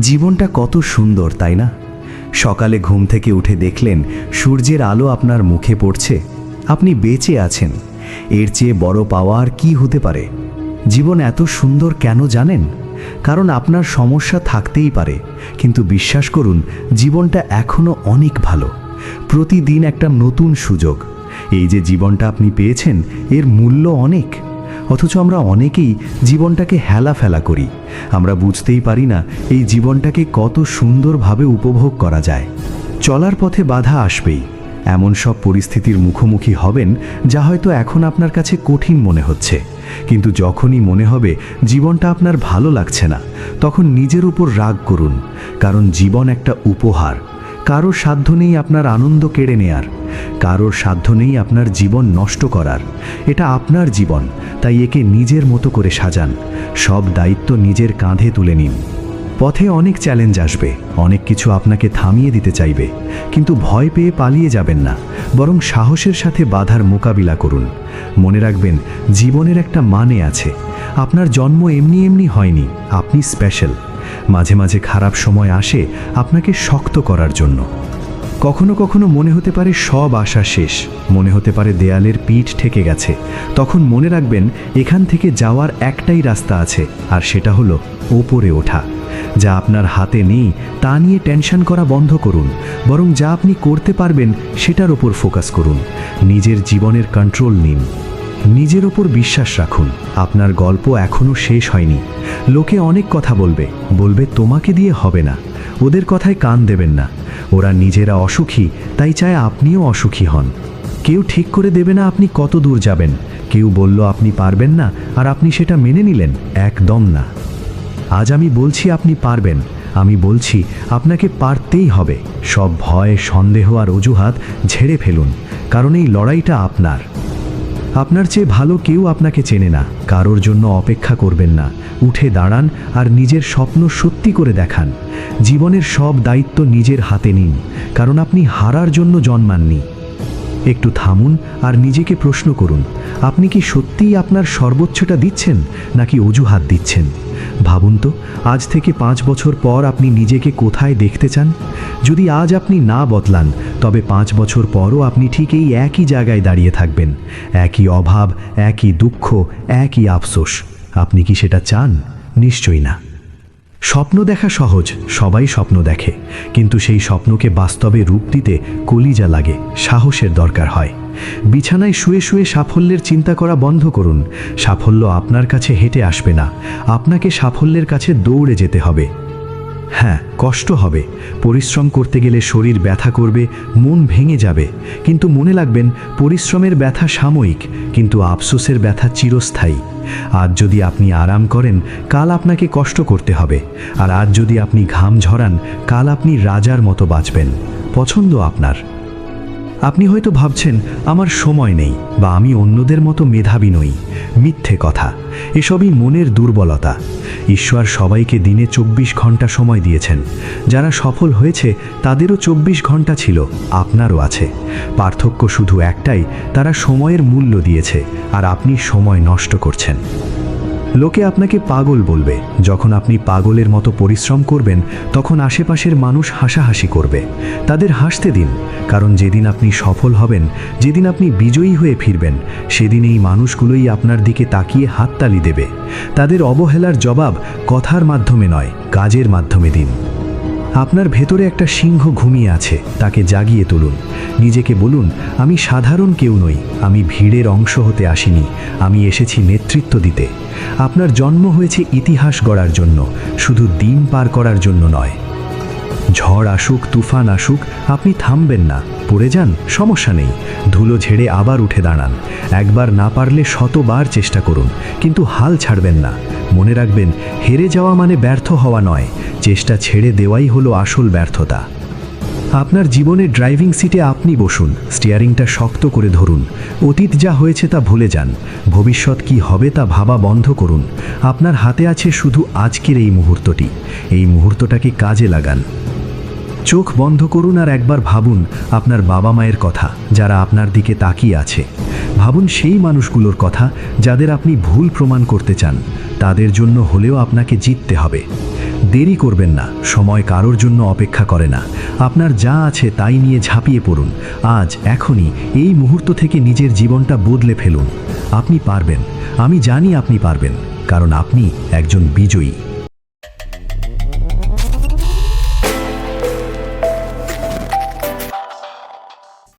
জীবনটা কত সুন্দর, তাই না? সকালে ঘুম থেকে উঠে দেখলেন সূর্যের আলো আপনার মুখে পড়ছে, আপনি বেঁচে আছেন। এর চেয়ে বড় পাওয়া আর কি হতে পারে? জীবন এত সুন্দর কেন জানেন? কারণ আপনার সমস্যা থাকতেই পারে, কিন্তু বিশ্বাস করুন, জীবনটা এখনও অনেক ভালো। প্রতিদিন একটা নতুন সুযোগ। এই যে জীবনটা আপনি পেয়েছেন, এর মূল্য অনেক। অথচ আমরা অনেকেই জীবনটাকে হেলা ফেলা করি। আমরা বুঝতেই পারি না এই জীবনটাকে কত সুন্দরভাবে উপভোগ করা যায়। চলার পথে বাধা আসবেই। এমন সব পরিস্থিতির মুখোমুখি হবেন যা হয়তো এখন আপনার কাছে কঠিন মনে হচ্ছে। কিন্তু যখনই মনে হবে জীবনটা আপনার ভালো লাগছে না, তখন নিজের উপর রাগ করুন। কারণ জীবন একটা উপহার। কারোর সাধ্য নেই আপনার আনন্দ কেড়ে নেয়ার, কারোর সাধ্য নেই আপনার জীবন নষ্ট করার। এটা আপনার জীবন, তাই একে নিজের মতো করে সাজান। সব দায়িত্ব নিজের কাঁধে তুলে নিন। পথে অনেক চ্যালেঞ্জ আসবে, অনেক কিছু আপনাকে থামিয়ে দিতে চাইবে, কিন্তু ভয় পেয়ে পালিয়ে যাবেন না, বরং সাহসের সাথে বাধার মোকাবিলা করুন। মনে রাখবেন, জীবনের একটা মানে আছে। আপনার জন্ম এমনি এমনি হয়নি, আপনি স্পেশাল মাঝে মাঝে খারাপ সময় আসে আপনাকে শক্ত করার জন্য। কখনো কখনো মনে হতে পারে সব আশা শেষ, মনে হতে পারে দেয়ালের পিঠ ঠেকে গেছে। তখন মনে রাখবেন, এখান থেকে যাওয়ার একটাই রাস্তা আছে, আর সেটা হলো ওপরে ওঠা। যা আপনার হাতে নেই, তা নিয়ে টেনশন করা বন্ধ করুন, বরং যা আপনি করতে পারবেন, সেটার ওপর ফোকাস করুন। নিজের জীবনের কন্ট্রোল নিন। নিজের ওপর বিশ্বাস রাখুন, আপনার গল্প এখনও শেষ হয়নি। লোকে অনেক কথা বলবে বলবে তোমাকে দিয়ে হবে না, ওদের কথায় কান দেবেন না। ওরা নিজেরা অসুখী, তাই চায় আপনিও অসুখী হন। কেউ ঠিক করে দেবে না আপনি কত দূর যাবেন, কেউ বলল আপনি পারবেন না, আর আপনি সেটা মেনে নিলেন, একদম না। আজ আমি বলছি আপনি পারবেন, আমি বলছি আপনাকে পারতেই হবে, সব ভয়, সন্দেহ আর অজুহাত ঝেড়ে ফেলুন, কারণ এই লড়াইটা আপনার। আপনার চেয়ে ভালো কেউ আপনাকে চেনে না। কারোর জন্য অপেক্ষা করবেন না। উঠে দাঁড়ান আর নিজের স্বপ্ন সত্যি করে দেখান। জীবনের সব দায়িত্ব নিজের হাতে নিন, কারণ আপনি হারার জন্য জন্মাননি। একটু থামুন আর নিজেকে প্রশ্ন করুন, আপনি কি সত্যিই আপনার সর্বোচ্চটা দিচ্ছেন নাকি অজুহাত দিচ্ছেন? ভাবুন তো, আজ থেকে পাঁচ বছর পর আপনি নিজেকে কোথায় দেখতে চান? যদি আজ আপনি না বদলান, তবে পাঁচ বছর পরও আপনি ঠিক এই একই জায়গায় দাঁড়িয়ে থাকবেন। একই অভাব, একই দুঃখ, একই আফসোস। আপনি কি সেটা চান? নিশ্চয়ই না। স্বপ্ন দেখা সহজ, সবাই স্বপ্ন দেখে। কিন্তু সেই স্বপ্নকে বাস্তবে রূপ দিতে কলিজা লাগে, সাহসের দরকার হয়। বিছানায় শুয়ে শুয়ে সাফল্যের চিন্তা করা বন্ধ করুন। সাফল্য আপনার কাছে হেঁটে আসবে না। আপনাকে সাফল্যের কাছে দৌড়ে যেতে হবে। হ্যাঁ কষ্ট হবে। পরিশ্রম করতে গেলে শরীর ব্যথা করবে, মন ভেঙে যাবে। কিন্তু মনে লাগবেন পরিশ্রমের ব্যথা সাময়িক, কিন্তু আফসোসের ব্যথা চিরস্থায়ী। আজ যদি আপনি আরাম করেন, কাল আপনাকে কষ্ট করতে হবে। আর আজ যদি আপনি ঘাম ঝরান, কাল আপনি রাজার মতো বাঁচবেন। পছন্দ আপনার। আপনি হয়তো ভাবছেন, আমার সময় নেই বা আমি অন্যদের মতো মেধাবী নই। মিথ্যে কথা। এসবই মনের দুর্বলতা। ঈশ্বর সবাইকে দিনে চব্বিশ ঘণ্টা সময় দিয়েছেন। যারা সফল হয়েছে, তাদেরও চব্বিশ ঘণ্টা ছিল, আপনারও আছে। পার্থক্য শুধু একটাই, তারা সময়ের মূল্য দিয়েছে, আর আপনি সময় নষ্ট করছেন। লোকে আপনাকে পাগল বলবে। যখন আপনি পাগলের মতো পরিশ্রম করবেন, তখন আশেপাশের মানুষ হাসাহাসি করবে। তাদের হাসতে দিন, কারণ যেদিন আপনি সফল হবেন, যেদিন আপনি বিজয়ী হয়ে ফিরবেন, সেদিন এই মানুষগুলোই আপনার দিকে তাকিয়ে হাততালি দেবে। তাদের অবহেলার জবাব কথার মাধ্যমে নয়, কাজের মাধ্যমে দিন। আপনার ভেতরে একটা সিংহ ঘুমিয়ে আছে, তাকে জাগিয়ে তুলুন। নিজেকে বলুন, আমি সাধারণ কেউ নই, আমি ভিড়ের অংশ হতে আসিনি, আমি এসেছি নেতৃত্ব দিতে। আপনার জন্ম হয়েছে ইতিহাস গড়ার জন্য, শুধু দিন পার করার জন্য নয়। ঝড় আসুক, তুফান আসুক, আপনি থামবেন না। পড়ে যান, সমস্যা নেই। ধুলো ঝেড়ে আবার উঠে দাঁড়ান। একবার না পারলে শতবার চেষ্টা করুন, কিন্তু হাল ছাড়বেন না। মনে রাখবেন, হেরে যাওয়া মানে ব্যর্থ হওয়া নয়। চেষ্টা ছেড়ে দেওয়াই হলো আসল ব্যর্থতা। আপনার জীবনে ড্রাইভিং সিটে আপনি বসুন, স্টিয়ারিংটা শক্ত করে ধরুন। অতীত যা হয়েছে তা ভুলে যান। ভবিষ্যৎ কি হবে তা ভাবা বন্ধ করুন। আপনার হাতে আছে শুধু আজকের এই মুহূর্তটি। এই মুহূর্তটাকে কাজে লাগান। চোখ বন্ধ করুন আর একবার ভাবুন আপনার বাবা মায়ের কথা, যারা আপনার দিকে তাকিয়ে আছে। ভাবুন সেই মানুষগুলোর কথা যাদের আপনি ভুল প্রমাণ করতে চান। তাদের জন্য হলেও আপনাকে জিততে হবে। দেরি করবেন না, সময় কারোর জন্য অপেক্ষা করে না। আপনার যা আছে তাই নিয়ে ঝাঁপিয়ে পড়ুন। আজ, এখনই, এই মুহূর্ত থেকে নিজের জীবনটা বদলে ফেলুন। আপনি পারবেন। আমি জানি আপনি পারবেন, কারণ আপনি একজন বিজয়ী।